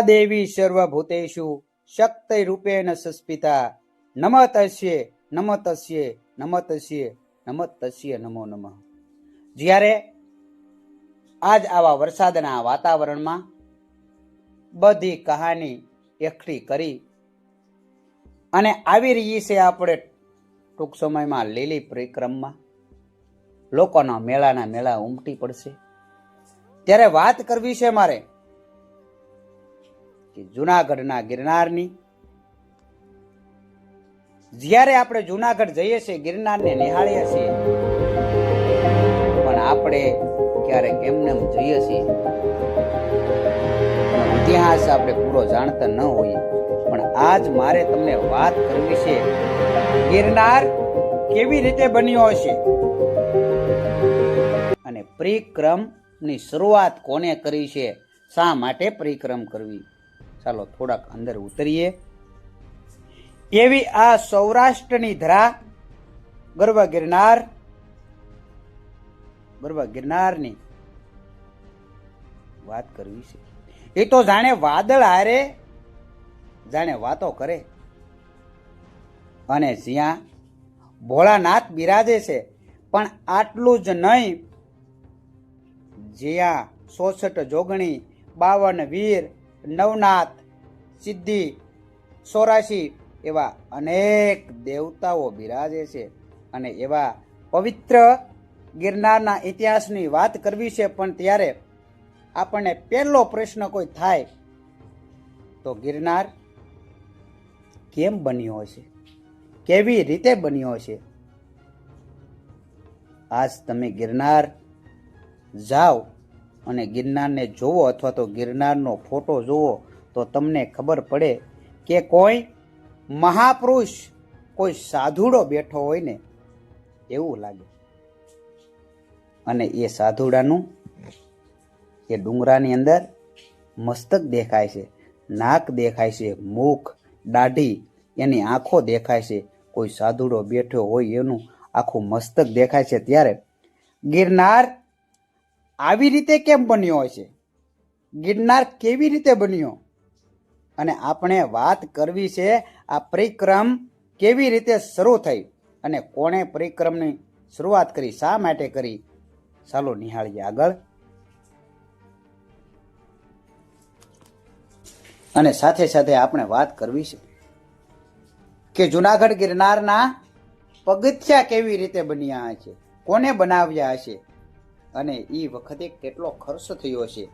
દેવી સર્વભૂતેશુ શક્તિ રૂપેણ સસ્પિતા નમ નમતસ્યે નમ તસ્યે નમ તસ્યે નમ તસ્યે નમો નમઃ જ્યારે આજ આવા વરસાદના વાતાવરણમાં બધી કહાની એકઠી કરી અને આવી રહી છે આપણે ટૂંક સમયમાં લીલી પરિક્રમમાં. લોકોના મેળાના મેળા ઉમટી પડશે. ત્યારે વાત કરવી છે મારે કે જૂનાગઢના ગિરનારની. જ્યારે આપણે જુનાગઢ જઈએ છીએ, ગિરનારને નિહાળીએ છીએ, પણ આપણે ક્યારેક એમને એમ જઈએ છીએ. ઇતિહાસ આપણે પૂરો જાણતા ન હોઈએ. પણ આજ મારે તમને વાત કરવી છે, ગિરનાર કેવી રીતે બન્યો હશે? અને પરિક્રમની શરૂઆત કોને કરી છે? શા માટે પરિક્રમ કરવી? ચાલો થોડાક અંદર ઉતરીએ. એવી આ સૌરાષ્ટ્રની ધરા, ગર્વ ગિરનાર, ગર્વ ગિરનારની વાત કરવી છે. એ તો જાણે વાદળ હારે, જાણે વાતો કરે. અને જ્યાં ભોળાનાથ બિરાજે છે, પણ આટલું જ નહીં, જ્યાં સોસઠ જોગણી, બાવન વીર નવનાથ, સિદ્ધિ, સોરાશી એવા અનેક દેવતાઓ બિરાજે છે અને એવા પવિત્ર ગિરનારના ઇતિહાસની વાત કરવી છે પણ ત્યારે આપણને પહેલો પ્રશ્ન કોઈ થાય તો ગિરનાર કેમ બન્યો હશે? કેવી રીતે બન્યો હશે? આજ તમે ગિરનાર જાઓ અને ગિરનારને જોવો અથવા તો ગિરનારનો ફોટો જુઓ તો તમને ખબર પડે કે કોઈ મહાપુરુષ, કોઈ સાધુડો બેઠો હોય ને, એવું લાગે. અને એ સાધુડાનું એ ડુંગરાની અંદર મસ્તક દેખાય છે, નાક દેખાય છે, મુખ, દાઢી, એની આંખો દેખાય છે, કોઈ સાધુડો બેઠો હોય એનું આખું મસ્તક દેખાય છે ત્યારે ગિરનાર આવી રીતે કેમ બન્યો હશે ગિરનાર કેવી રીતે બન્યો? અને આપણે વાત કરવી છે આ પરિક્રમ કેવી રીતે શરૂ થઈ અને કોણે પરિક્રમની શરૂઆત કરી, શા માટે કરી? ચાલો નિહાળીએ આગળ. અને સાથે સાથે આપણે વાત કરવી છે કે જુનાગઢ ગિરનારના પગથિયા કેવી રીતે બન્યા હશે કોને બનાવ્યા હશે? અને એ વખતે કેટલો ખર્ચ થયો છે?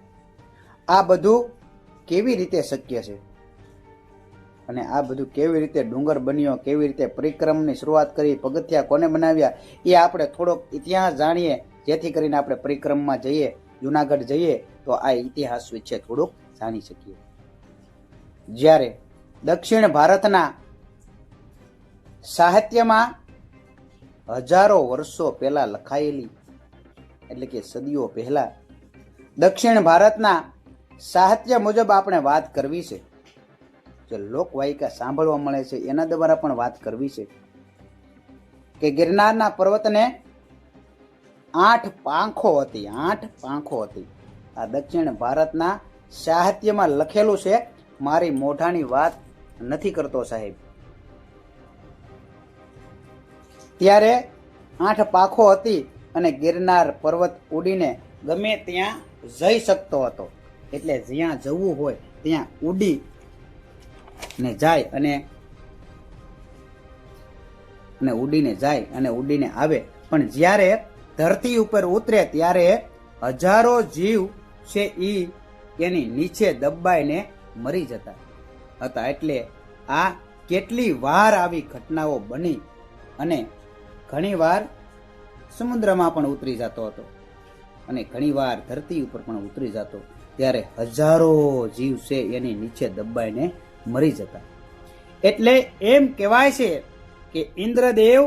આ બધું કેવી રીતે શક્ય છે? અને આ બધું કેવી રીતે ડુંગર બન્યો, કેવી રીતે પરિક્રમની શરૂઆત કરી, પગથિયા કોને બનાવ્યા, એ આપણે થોડોક ઇતિહાસ જાણીએ. જેથી કરીને આપણે પરિક્રમમાં જઈએ, જુનાગઢ જઈએ, તો આ ઇતિહાસ વિશે થોડુંક જાણી શકીએ. જ્યારે દક્ષિણ ભારતના સાહિત્યમાં હજારો વર્ષો પહેલાં લખાયેલી એટલે કે સદીઓ પહેલા, દક્ષિણ ભારતના સાહિત્ય મુજબ આપણે વાત કરવી છે. જે લોકવાયિકા સાંભળવા મળે છે, એના દ્વારા પણ વાત કરવી છે. કે ગિરનારના પર્વતને આઠ પાંખો હતી, આઠ પાંખો હતી. આ દક્ષિણ ભારતના સાહિત્યમાં લખેલું છે, મારી મોઢાની વાત નથી કરતો સાહેબ. ત્યારે આઠ પાંખો હતી અને ગિરનાર પર્વત ઉડીને ગમે ત્યાં જઈ શકતો હતો. એટલે જ્યાં જવું હોય ત્યાં ઉડી ને જાય અને અને ઉડીને જાય અને ઉડીને આવે. પણ જ્યારે ધરતી ઉપર ઉતરે ત્યારે હજારો જીવ છે ઈ એની નીચે દબાઈને મરી જતા હતા. એટલે આ કેટલી વાર આવી ઘટનાઓ બની અને ઘણી વાર સમુદ્રમાં પણ ઉતરી જતો હતો. અને ઘણીવાર ધરતી ઉપર પણ ઉતરી જતો. ત્યારે હજારો જીવ છે એની નીચે દબાઈને મરી જતા. એટલે એમ કહેવાય છે કે ઇન્દ્રદેવ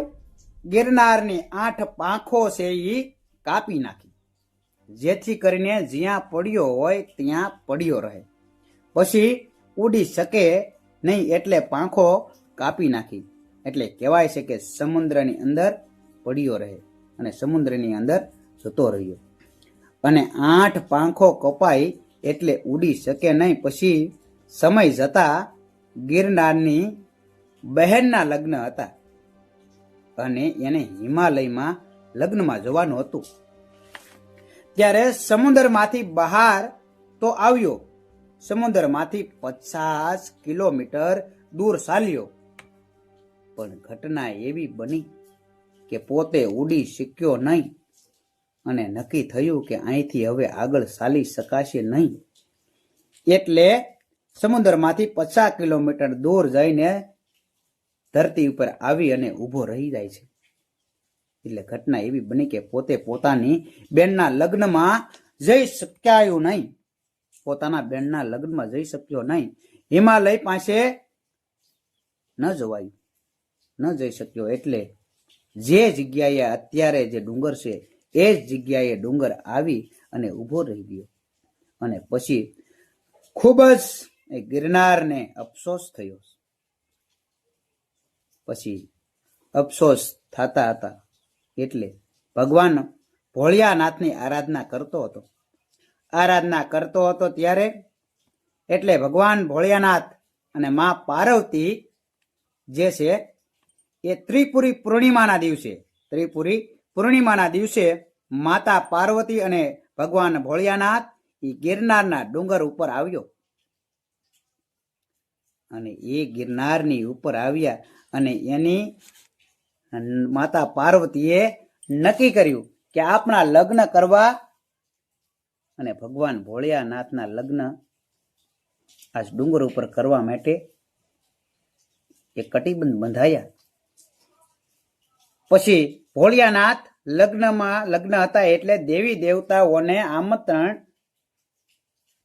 ગિરનારની આઠ પાંખો છે એ કાપી નાખી. જેથી કરીને જ્યાં પડ્યો હોય ત્યાં પડ્યો રહે. પછી ઉડી શકે નહીં એટલે પાંખો કાપી નાખી. એટલે કહેવાય છે કે સમુદ્રની અંદર પડ્યો રહે. અને સમુદ્રની અંદર જતો રહ્યો. અને આઠ પાંખો કપાઈ એટલે ઉડી શકે નહીં. પછી સમય જતા ગિરનારની બહેનના લગ્ન હતા અને એને હિમાલયમાં લગ્નમાં જવાનું હતું. ત્યારે સમુદ્રમાંથી બહાર તો આવ્યો. સમુદ્રમાંથી પચાસ કિલોમીટર દૂર ચાલ્યો. પણ ઘટના એવી બની કે પોતે ઉડી શક્યો નહીં. અને નક્કી થયું કે અહીંથી હવે આગળ ચાલી શકાશે નહીં. એટલે સમુદ્રમાંથી પચાસ કિલોમીટર દૂર જઈને ધરતી ઉપર આવી અને ઊભો રહી જાય છે. એટલે ઘટના એવી બની કે પોતે પોતાની બેનના લગ્નમાં જઈ શક્યાયું નહીં. પોતાના બેનના લગ્નમાં જઈ શક્યો નહીં. હિમાલય પાસે ન જવાયું. ન જઈ શક્યો. એટલે જે જગ્યાએ અત્યારે જે ડુંગર છે, એ જ જગ્યાએ ડુંગર આવી અને ઊભો રહી ગયો. અને પછી ખૂબ જ એ ગિરનારને અફસોસ થયો. પછી અફસોસ થતા હતા. એટલે ભગવાન ભોળિયાનાથની આરાધના કરતો હતો. આરાધના કરતો હતો ત્યારે એટલે ભગવાન ભોળિયાનાથ અને મા પાર્વતી જે છે એ ત્રિપુરી પૂર્ણિમાના દિવસે. ત્રિપુરી પૂર્ણિમાના દિવસે માતા પાર્વતી અને ભગવાન ભોળિયાનાથ એ ગિરનારના ડુંગર ઉપર આવ્યો. અને એ ગિરનારની ઉપર આવ્યા અને એની માતા પાર્વતીએ નક્કી કર્યું કે આપણા લગ્ન કરવા અને ભગવાન ભોળિયાનાથના લગ્ન આ ડુંગર ઉપર કરવા માટે એ કટિબંધ બંધાયા. પછી ભોળિયાનાથ લગ્નમાં લગ્ન હતા એટલે દેવી દેવતાઓને આમંત્રણ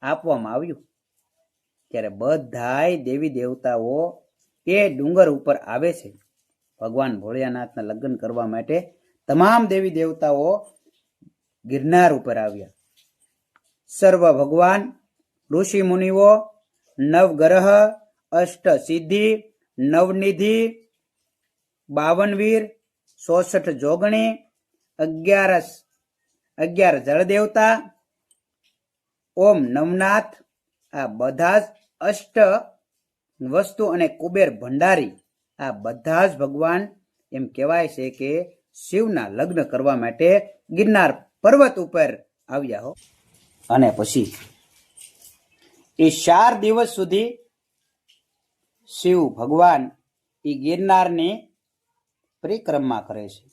આપવામાં આવ્યું. ત્યારે બધાય દેવી દેવતાઓ એ ડુંગર ઉપર આવે છે. ભગવાન ભોળિયાનાથના લગ્ન કરવા માટે તમામ દેવી દેવતાઓ ગિરનાર ઉપર આવ્યા. સર્વ ભગવાન, ઋષિ મુનિઓ, નવગ્રહ અષ્ટ સિદ્ધિ નવનિધિ, બાવનવીર ચોસઠ જોગણી અગિયારસ અગિયાર જળદેવતા, ઓમ નવનાથ આ બધા જ અષ્ટ વસ્તુ અને કુબેર ભંડારી, આ બધા જ ભગવાન એમ કહેવાય છે કે શિવના લગ્ન કરવા માટે ગિરનાર પર્વત ઉપર આવ્યા હો. અને પછી એ ચાર દિવસ સુધી શિવ ભગવાન એ ગિરનારની પરિક્રમા કરે છે.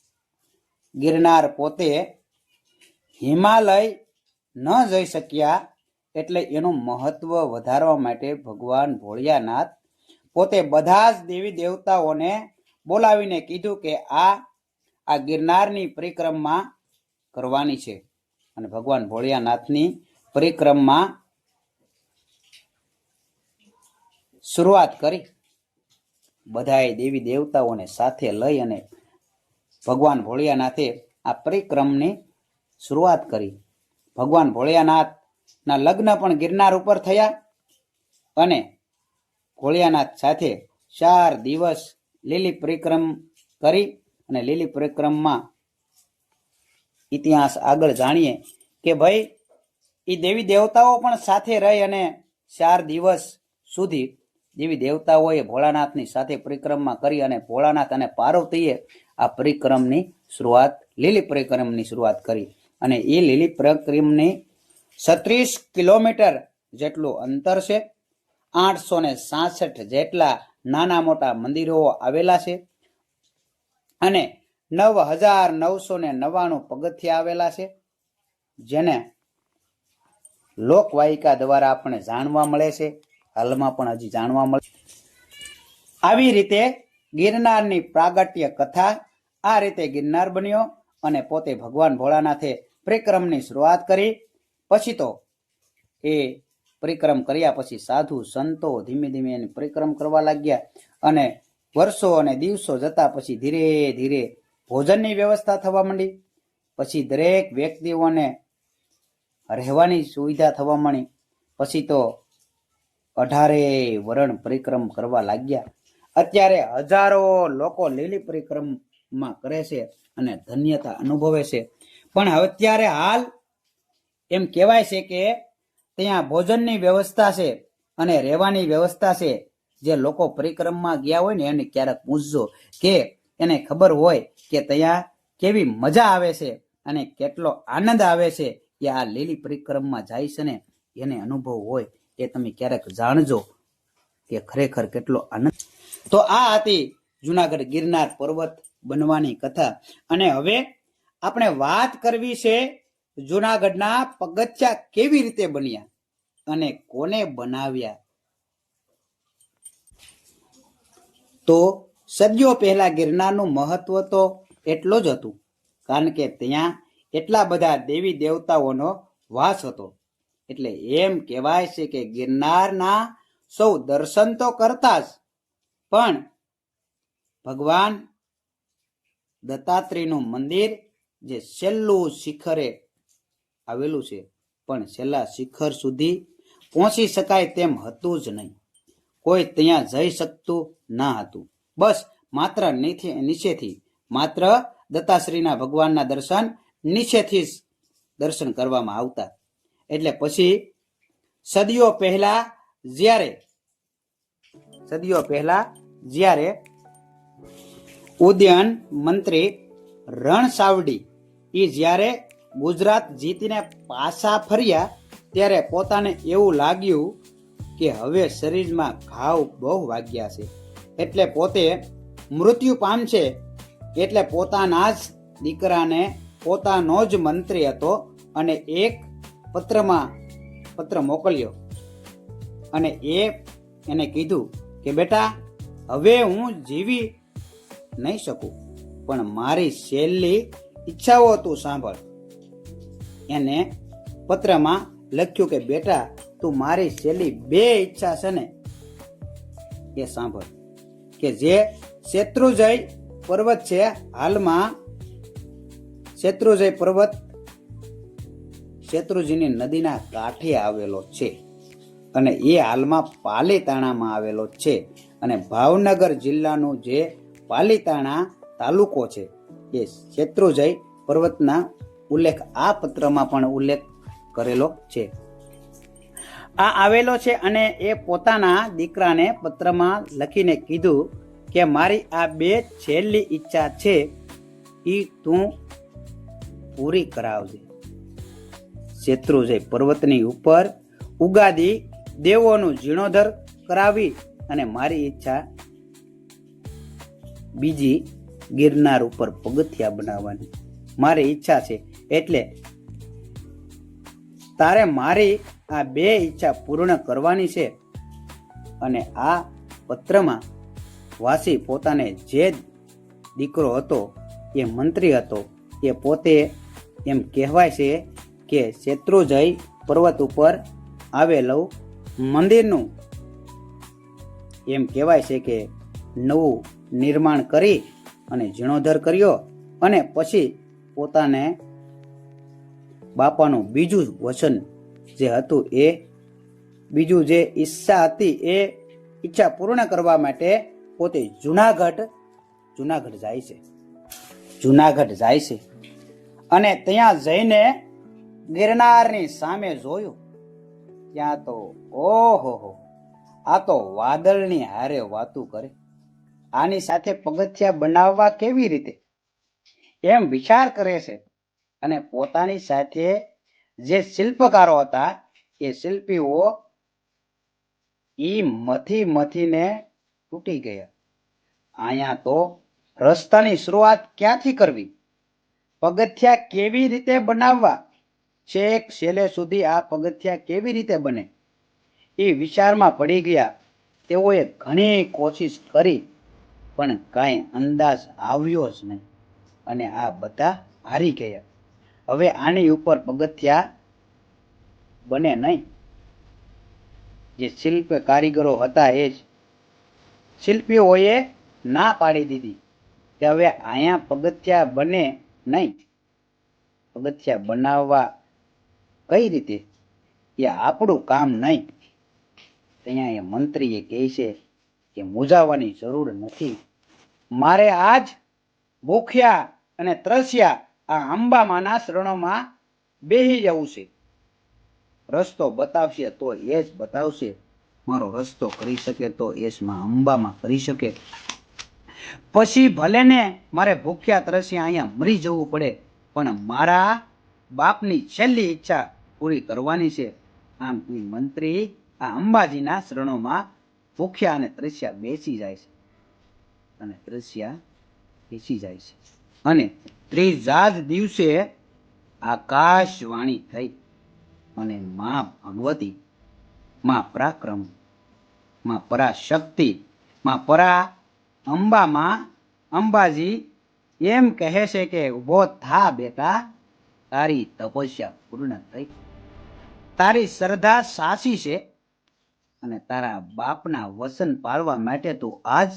ગિરનાર પોતે હિમાલય ન જઈ શક્યા એટલે એનું મહત્વ વધારવા માટે ભગવાન ભોળિયાનાથ પોતે બધા જ દેવી દેવતાઓને બોલાવીને કીધું કે આ આ ગિરનારની પરિક્રમા કરવાની છે. અને ભગવાન ભોળિયાનાથની પરિક્રમા શરૂઆત કરી. બધાએ દેવી દેવતાઓને સાથે લઈ અને ભગવાન ભોળિયાનાથે આ પરિક્રમની શરૂઆત કરી. ભગવાન ભોળિયાનાથના લગ્ન પણ ગિરનાર ઉપર થયા અને ભોળિયાનાથ સાથે ચાર દિવસ લીલી પરિક્રમ કરી અને લીલી પરિક્રમમાં ઇતિહાસ આગળ જાણીએ કે ભાઈ એ દેવી દેવતાઓ પણ સાથે રહી અને ચાર દિવસ સુધી દેવી દેવતાઓએ ભોળાનાથની સાથે પરિક્રમા કરી અને ભોળાનાથ અને પાર્વતીએ આ પરિક્રમની શરૂઆત, લીલી પરિક્રમની શરૂઆત કરી. અને એ લીલી પરિક્રમની છત્રીસ કિલોમીટર જેટલું અંતર છે, આઠસો ને સાસઠ જેટલા નાના મોટા મંદિરો આવેલા છે અને નવ હજાર નવસો ને નવ્વાણું પગથિયા આવેલા છે, જેને લોકવાયિકા દ્વારા આપણે જાણવા મળે છે. હાલમાં પણ હજી જાણવા મળે આવી રીતે ગિરનારની પ્રાગટ્ય કથા આ રીતે ગિરનાર બન્યો અને પોતે ભગવાન ભોળાનાથે પરિક્રમની શરૂઆત કરી. પછી તો એ પરિક્રમ કર્યા પછી સાધુ સંતો ધીમે ધીમે એની પરિક્રમ કરવા લાગ્યા અને વર્ષો અને દિવસો જતા પછી ધીરે ધીરે ભોજનની વ્યવસ્થા થવા માંડી. પછી દરેક વ્યક્તિઓને રહેવાની સુવિધા થવા માંડી. પછી તો અઢારે વરણ પરિક્રમ કરવા લાગ્યા. અત્યારે હજારો લોકો લીલી પરિક્રમમાં કરે છે અને ધન્યતા અનુભવે છે. પણ અત્યારે હાલ એમ કહેવાય છે કે ત્યાં ભોજનની વ્યવસ્થા છે અને રહેવાની વ્યવસ્થા છે. જે લોકો પરિક્રમમાં ગયા હોય ને એને ક્યારેક પૂછજો કે એને ખબર હોય કે ત્યાં કેવી મજા આવે છે અને કેટલો આનંદ આવે છે કે આ લીલી પરિક્રમમાં જાય છે ને એને અનુભવ હોય. એ તમે ક્યારેક જાણજો કે ખરેખર કેટલો આનંદ. તો આ હતી જુનાગઢ ગિરનાર પર્વત બનવાની કથા. અને હવે આપણે વાત કરવી છે જુનાગઢના પગથિયા કેવી રીતે બન્યા અને કોને બનાવ્યા. તો સદીઓ પહેલા ગિરનારનું મહત્વ તો એટલો જ હતું. કારણ કે ત્યાં એટલા બધા દેવી દેવતાઓનો વાસ હતો. એટલે એમ કહેવાય છે કે ગિરનારના સૌ દર્શન તો કરતા જ પણ ભગવાન દત્તાત્રેયનું મંદિર જે છેલ્લું શિખરે આવેલું છે, પણ છેલ્લા શિખર સુધી પહોંચી શકાય તેમ હતું જ નહીં. કોઈ ત્યાં જઈ શકતું ના હતું. બસ માત્ર નીચે- નીચેથી માત્ર દત્તાશ્રીના ભગવાનના દર્શન, નીચેથી જ દર્શન કરવામાં આવતા. એટલે પછી સદીઓ પહેલા જ્યારે, સદીઓ પહેલા જ્યારે ઉદ્યાન મંત્રી રણસાવડી એ જ્યારે ગુજરાત જીતીને પાછા ફર્યા ત્યારે પોતાને એવું લાગ્યું કે હવે શરીરમાં ઘાવ બહુ વાગ્યા છે. એટલે પોતે મૃત્યુ પામશે એટલે પોતાના જ દીકરાને પોતાનો જ મંત્રી હતો અને એક પત્રમાં પત્ર મોકલ્યો. અને એ એને કીધું કે, બેટા, હવે હું જીવી નહીં શકું, પણ મારી છેલ્લી ઈચ્છાઓ તું સાંભળ. એને પત્રમાં લખ્યું કે, બેટા, તું મારી છેલ્લી બે ઈચ્છા છે ને, એ સાંભળ કે જે શેત્રુજય પર્વત છે, હાલમાં શેત્રુજય પર્વત શેત્રુજીની નદીના કાંઠે આવેલો છે અને એ હાલમાં પાલીતાણામાં આવેલો છે અને ભાવનગર જિલ્લાનું જે પાલીતાણા તાલુકો છે એ શેત્રુજય પર્વતના ઉલ્લેખ આ પત્રમાં પણ ઉલ્લેખ કરેલો છે. આ આવેલો છે અને એ પોતાના દીકરાને પત્રમાં લખીને કીધું કે મારી આ બે છેલ્લી ઈચ્છા છે એ તું પૂરી કરાવજે. શેત્રુજય પર્વતની ઉપર ઉગાદી દેવોનું જીર્ણોધર કરાવી અને મારી ઈચ્છા બીજી ગિરનાર ઉપર પગથિયા બનાવવાની. મારી ઈચ્છા છે. એટલે તારે મારી આ બે ઈચ્છા પૂર્ણ કરવાની છે અને આ પત્રમાં વાસી પોતાને જે દીકરો હતો, એ મંત્રી હતો, એ પોતે એમ કહેવાય છે કે શેત્રુજય પર્વત ઉપર આવેલું મંદિરનું એમ કહેવાય છે કે નવું નિર્માણ કરી અને જીર્ણોદ્ધાર કર્યો અને પછી પોતાને બાપાનું બીજું વચન જે હતું એ બીજું જે ઈચ્છા હતી એ ઈચ્છા પૂર્ણ કરવા માટે પોતે જુનાગઢ જુનાગઢ જાય છે. જુનાગઢ જાય છે. અને ત્યાં જઈને ગિરનારની સામે જોયું. ત્યાં તો ઓહો આ તો વાદળની હારે વાતું કરે. આની સાથે પગથિયા બનાવવા કેવી રીતે? એમ વિચાર કરે છે અને પોતાની સાથે જે શિલ્પકારો હતા, એ શિલ્પીઓ ઈ મથી મથીને તૂટી ગયા. અહીંયા તો રસ્તાની શરૂઆત ક્યાંથી કરવી? પગથિયા કેવી રીતે બનાવવા? છેક છેલ્લે સુધી આ પગથિયા કેવી રીતે બને? એ વિચારમાં પડી ગયા. તેઓએ ઘણી કોશિશ કરી, પણ કાંઈ અંદાજ આવ્યો જ નહીં. અને આ બધા હારી ગયા. હવે આની ઉપર પગથિયા બને નહીં. જે શિલ્પ કારીગરો હતા એ જ. શિલ્પીઓએ ના પાડી દીધી કે હવે અહીંયા પગથિયા બને નહીં. પગથિયા બનાવવા કઈ રીતે? એ આપણું કામ નહીં. ત્યાં એ મંત્રીએ કહે છે કે મૂંઝાવાની જરૂર નથી. મારે આજ ભૂખ્યા અને ત્રસ્યા આ અંબામાના શરણોમાં બેહી જવું છે. રસ્તો બતાવશે તો એ જ બતાવશે. મારો રસ્તો કરી શકે તો એસમાં અંબામાં કરી શકે. પછી ભલે ને મારે ભૂખ્યા તરસ્યા અહીંયા મરી જવું પડે, પણ મારા બાપની છેલ્લી ઈચ્છા પૂરી કરવાની છે. આમ એ મંત્રી આ અંબાજીના શરણોમાં ભૂખ્યા અને તરસ્યા બેસી જાય છે. અને તરસ્યા બેસી જાય છે. અને ત્રીજા જ દિવસે આકાશવાણી થઈ અને મા ભગવતી મા પરાક્રમમાં પરાશક્તિ માં પરા અંબામાં અંબાજી એમ કહે છે કે ઊભો થા બેટા, તારી તપસ્યા પૂર્ણ થઈ. તારી શ્રદ્ધા સાચી છે અને તારા બાપના વસન પાળવા માટે તું આજ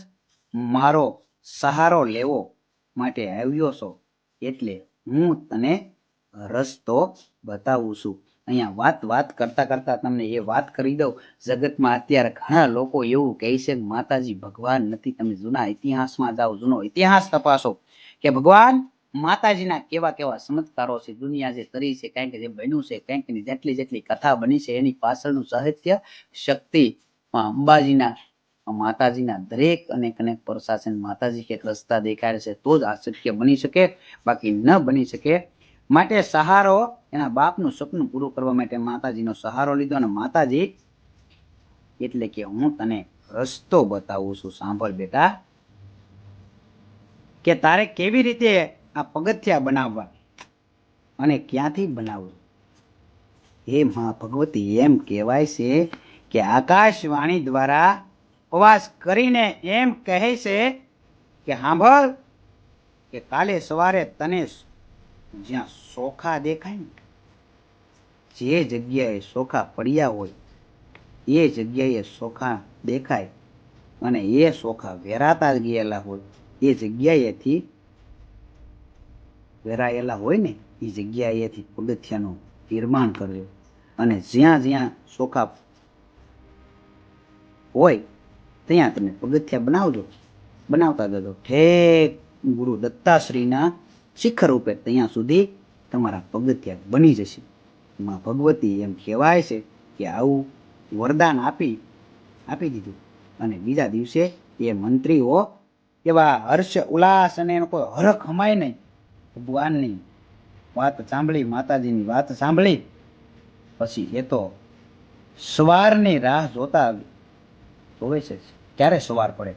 મારો સહારો લેવો માટે આવ્યો છો એટલે હું તને રસ્તો બતાવું છું. અહીંયા વાત વાત કરતા કરતા તમને એ વાત કરી દઉં. જગતમાં અત્યારે ઘણા લોકો એવું કહે છે કે માતાજી ભગવાન નથી. તમે જૂના ઇતિહાસમાં જાઓ, જૂનો ઇતિહાસ તપાસો કે ભગવાન માતાજીના કેવા કેવા ચમત્કારો છે, દુનિયા જે કરી છે કંઈક જે બન્યું છે કંઈક જેટલી જેટલી કથા બની છે, એની પાછળનું સાહિત્ય શક્તિ અંબાજીના માતાજીના દરેક અનેક અનેક પ્રશાસન માતાજી કે રસ્તા દેખાડે છે, તો જ આ શક્ય બની શકે, બાકી ન બની શકે. માટે સહારો એના બાપનું સપનું પૂરું કરવા માટે માતાજીનો સહારો લીધો અને માતાજી એટલે કે હું તને રસ્તો બતાવું છું, સાંભળ બેટા. કે તારે કેવી રીતે આ પગથિયા બનાવવા. અને ક્યાંથી બનાવવું હે મહા ભગવતી એમ કહેવાય છે કે આકાશવાણી દ્વારા ઉપવાસ કરીને એમ કહે છે કે સાંભળ કે કાલે સવારે તને જ્યાં સોખા દેખાય ને, જે જગ્યાએ સોખા પડ્યા હોય, એ જગ્યાએ સોખા દેખાય અને એ સોખા વેરાતા ગયેલા હોય, એ જગ્યાએથી વેરાયેલા હોય ને એ જગ્યાએથી પગથિયાનું નિર્માણ કરજો અને જ્યાં જ્યાં ચોખા હોય, ત્યાં તમે પગથિયા બનાવજો. બનાવતા જજો. ઠેક ગુરુ દત્તાશ્રીના શિખર ઉપર ત્યાં સુધી તમારા પગથિયા બની જશે. માં ભગવતી એમ કહેવાય છે કે આવું વરદાન આપી આપી દીધું. અને બીજા દિવસે એ મંત્રીઓ એવા હર્ષ, ઉલ્લાસ અને એનો કોઈ હરખ હમાય નહીં. ભગવાનની વાત સાંભળી, માતાજીની વાત સાંભળી. પછી એ તો સવારની રાહ જોતા જોવે છે ક્યારે સવાર પડે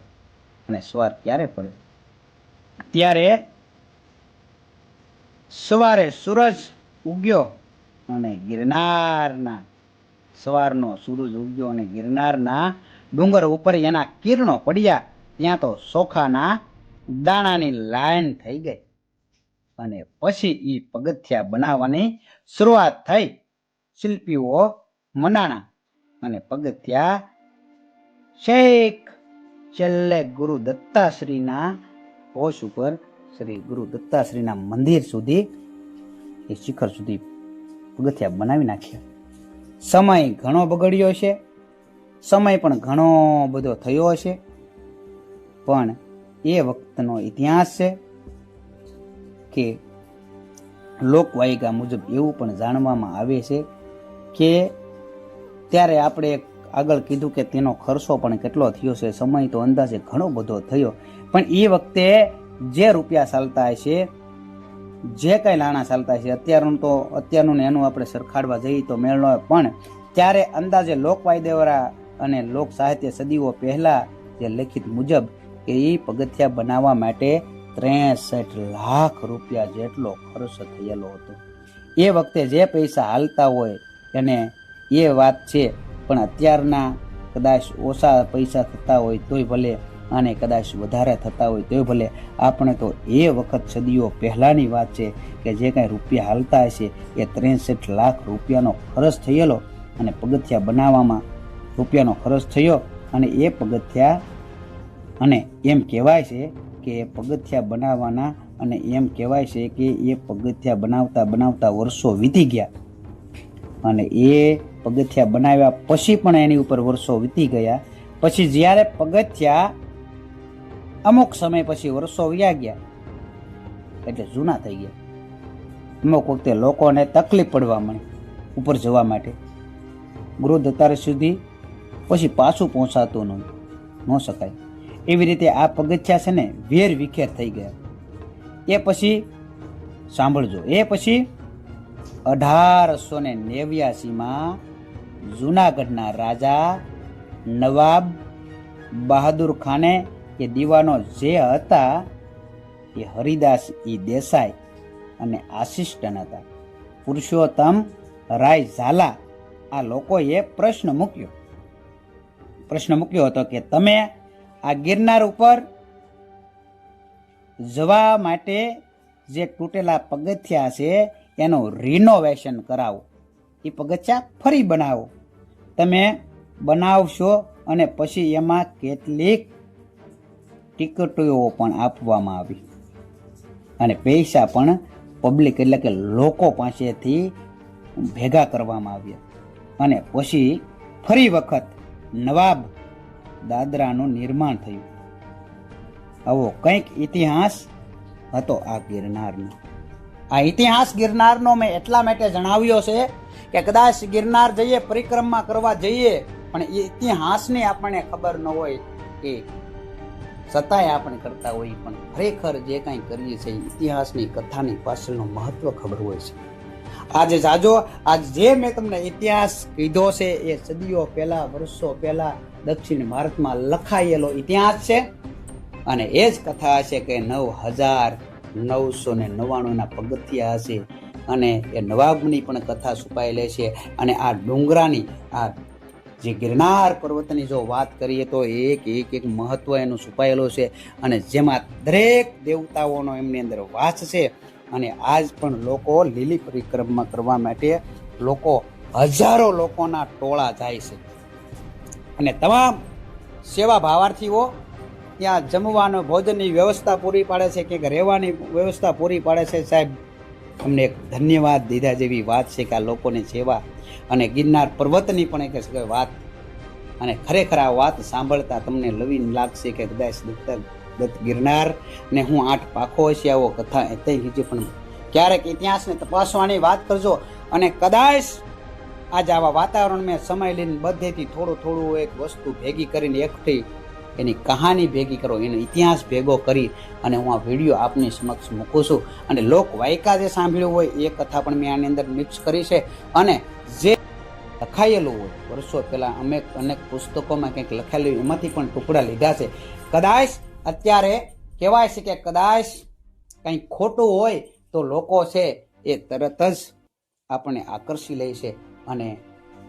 અને સવાર ક્યારે પડે? ત્યારે સવારે સૂરજ ઉગ્યો અને ગિરનારના સવારનો સૂરજ ઉગ્યો અને ગિરનારના ડુંગર ઉપર એના કિરણો પડ્યા. ત્યાં તો સોખાના દાણાની લાઈન થઈ ગઈ. અને પછી એ પગથિયા બનાવવાની શરૂઆત થઈ. શિલ્પીઓ મનાણા અને પગથિયા શેખ. છેલ્લે ગુરુ દત્તાશ્રીના પોષ ઉપર શ્રી ગુરુ દત્તાશ્રીના મંદિર સુધી, એ શિખર સુધી પગથિયા બનાવી નાખ્યા. સમય ઘણો બગડ્યો છે. સમય પણ ઘણો બધો થયો છે. પણ એ વખતનો ઇતિહાસ છે. કે લોકવાયિકા મુજબ એવું પણ જાણવામાં આવે છે કે ત્યારે આપણે આગળ કીધું કે તેનો ખર્ચો પણ કેટલો થયો છે, સમય તો અંદાજે ઘણો બધો થયો. પણ એ વખતે જે રૂપિયા ચાલતા છે જે કંઈ લાણા ચાલતા છે અત્યારનું તો, અત્યારનું ને એનું આપણે સરખાડવા જઈએ તો મેળનો પણ ત્યારે અંદાજે લોકવાયદેવરા અને લોક સાહિત્ય સદીઓ પહેલાં જે લેખિત મુજબ કે એ પગથિયા બનાવવા માટે ત્રેસઠ લાખ રૂપિયા જેટલો ખર્ચ થયેલો હતો. એ વખતે જે પૈસા હાલતા હોય એને એ વાત છે, પણ અત્યારના કદાચ ઓછા પૈસા થતા હોય તોય ભલે અને કદાચ વધારે થતા હોય તોય ભલે. આપણે તો એ વખત સદીઓ પહેલાંની વાત છે કે જે કાંઈ રૂપિયા હાલતા હશે એ ત્રેસઠ લાખ રૂપિયાનો ખર્ચ થયેલો અને પગથિયા બનાવવામાં રૂપિયાનો ખર્ચ થયો અને એ પગથિયા અને એમ કહેવાય છે કે પગથિયા બનાવવાના અને એમ કહેવાય છે કે એ પગથિયા બનાવતા બનાવતા વર્ષો વીતી ગયા. અને એ પગથિયા બનાવ્યા પછી પણ એની ઉપર વર્ષો વીતી ગયા. પછી જ્યારે પગથિયા અમુક સમય પછી વર્ષો વ્યા ગયા, એટલે જૂના થઈ ગયા. અમુક વખતે લોકોને તકલીફ પડવા મળી ઉપર જવા માટે. ગૃહ અત્યારે સુધી પછી પાછું પહોંચાતું ન શકાય. એવી રીતે આ પગથિયા છે ને વેર વિખેર થઈ ગયા. એ પછી સાંભળજો, એ પછી અઢારસો ને નેવ્યાસીમાં જૂનાગઢના રાજા નવાબ બહાદુર ખાને એ દીવાનો જે હતા એ હરિદાસ ઈ દેસાઈ અને આસિસ્ટન્ટ હતા. પુરુષોત્તમ, રાય ઝાલા આ લોકોએ પ્રશ્ન મૂક્યો. પ્રશ્ન મૂક્યો હતો કે તમે આ ગિરનાર ઉપર જવા માટે જે તૂટેલા પગથિયા છે, એનું રિનોવેશન કરાવો. એ પગથિયા ફરી બનાવો. તમે બનાવશો અને પછી એમાં કેટલીક ટિકિટો પણ આપવામાં આવી. અને પૈસા પણ પબ્લિક એટલે કે લોકો પાસેથી ભેગા કરવામાં આવ્યા. અને પછી ફરી વખત નવાબ દાદરાનું નિર્માણ થયું. આવો કંઈક ઇતિહાસ હતો આ ગિરનારનો. આ ઇતિહાસ ગિરનારનો મેં એટલા માટે જણાવ્યો છે કે કદાચ ગિરનાર જઈએ, પરિક્રમા કરવા જઈએ, પણ એ ઇતિહાસની આપણને ખબર ન હોય એ છતાંય આપણે કરતા હોઈએ પણ ખરેખર જે કાંઈ કરીએ છીએ, ઇતિહાસની કથાની પાછળનું મહત્વ ખબર હોય છે. આજે જાજો. આજ જે મેં તમને ઇતિહાસ કીધો છે, એ સદીઓ પહેલા, વર્ષો પહેલા, દક્ષિણ ભારતમાં લખાયેલો ઇતિહાસ છે. અને એ જ કથા છે કે નવ હજાર નવસો ને નવ્વાણુંના પગથિયા હશે. અને એ નવાબની પણ કથા છુપાયેલી છે. અને આ ડુંગરાની, આ જે ગિરનાર પર્વતની જો વાત કરીએ તો એક એક એક મહત્વ એનું છુપાયેલું છે. અને જેમાં દરેક દેવતાઓનો એમની અંદર વાસ છે. અને આજ પણ લોકો લીલી પરિક્રમા કરવા માટે લોકો હજારો લોકોના ટોળા જાય છે. અને તમામ સેવા ભાવાર્થીઓ ત્યાં જમવાનો, ભોજનની વ્યવસ્થા પૂરી પાડે છે કે રહેવાની વ્યવસ્થા પૂરી પાડે છે? સાહેબ, અમને એક ધન્યવાદ દીધા જેવી વાત છે કે આ લોકોની સેવા અને ગિરનાર પર્વતની પણ એક વાત. અને ખરેખર આ વાત સાંભળતા તમને લવીન લાગશે કે કદાચ દત્ત દત્ત ગિરનાર ને હું આઠ પાખો હશે આવો કથા એતે બીજી પણ ક્યારેક ઇતિહાસને તપાસવાની વાત કરજો અને કદાચ આજ આવા વાતાવરણમાં સમય લઈને બધેથી થોડું થોડું એક વસ્તુ ભેગી કરીને એકઠી એની કહાની ભેગી કરો, એનો ઇતિહાસ ભેગો કરી અને હું આ વીડિયો આપની સમક્ષ મૂકું છું. અને લોક વાયકા જે સાંભળ્યું હોય એ કથા પણ મેં આની અંદર મિક્સ કરી છે. અને જે લખાયેલું હોય, વર્ષો પહેલાં અમે અનેક પુસ્તકોમાં કંઈક લખાયેલું એમાંથી પણ ટુકડા લીધા છે. કદાચ અત્યારે કહેવાય છે કે કદાચ કંઈ ખોટું હોય તો લોકો છે એ તરત જ આપણને આકર્ષી લે છે અને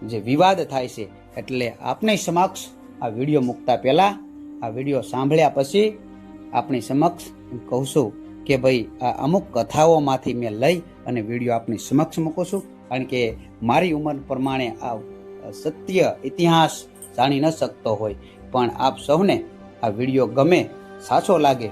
જે વિવાદ થાય છે એટલે આપની સમક્ષ આ વીડિયો મૂકતા પહેલાં આ વીડિયો સાંભળ્યા પછી આપણી સમક્ષ હું કહું છું કે ભાઈ, આ અમુક કથાઓમાંથી મેં લઈ અને વીડિયો આપની સમક્ષ મૂકું છું. કારણ કે મારી ઉંમર પ્રમાણે આ સત્ય ઇતિહાસ જાણી ન શકતો હોય. પણ આપ સૌને આ વીડિયો ગમે સાચો લાગે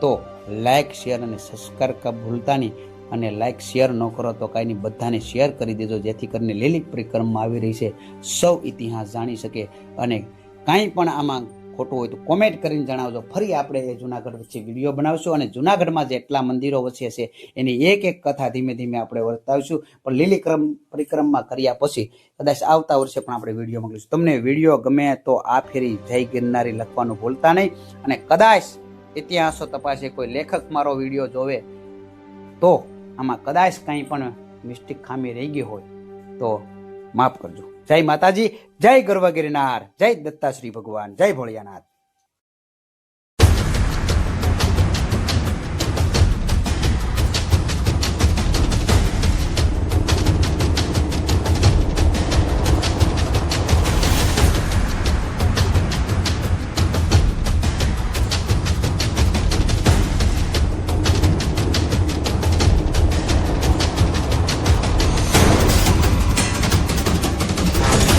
તો લાઈક શેર અને સબસ્ક્રાઈબ ભૂલતા નહીં. અને લાઈક શેર ન કરો તો કાંઈ નહીં, બધાને શેર કરી દેજો, જેથી કરીને લીલી પરિક્રમા આવી રહી છે. સૌ ઇતિહાસ જાણી શકે અને કાંઈ પણ આમાં ખોટું હોય તો કોમેન્ટ કરીને જણાવજો. ફરી આપણે એ જુનાગઢ વચ્ચે વીડિયો બનાવશું અને જુનાગઢમાં જેટલા મંદિરો વચ્ચે છે, એની એક એક કથા ધીમે ધીમે આપણે વર્તાવીશું. પણ લીલી ક્રમ પરિક્રમા કર્યા પછી કદાચ આવતા વર્ષે પણ આપણે વીડિયો મોકલીશું. તમને વીડિયો ગમે તો આ ફેરી જય ગિરનારી લખવાનું ભૂલતા નહીં. અને કદાચ ઇતિહાસો તપાસે, કોઈ લેખક મારો વીડિયો જોવે, તો આમાં કદાચ કંઈ પણ મિસ્ટેક ખામી રહી ગઈ હોય, તો માફ કરજો. જય માતાજી જય ગર્વ ગિરનાર જય દત્તાશ્રી ભગવાન જય ભોળિયાનાથ.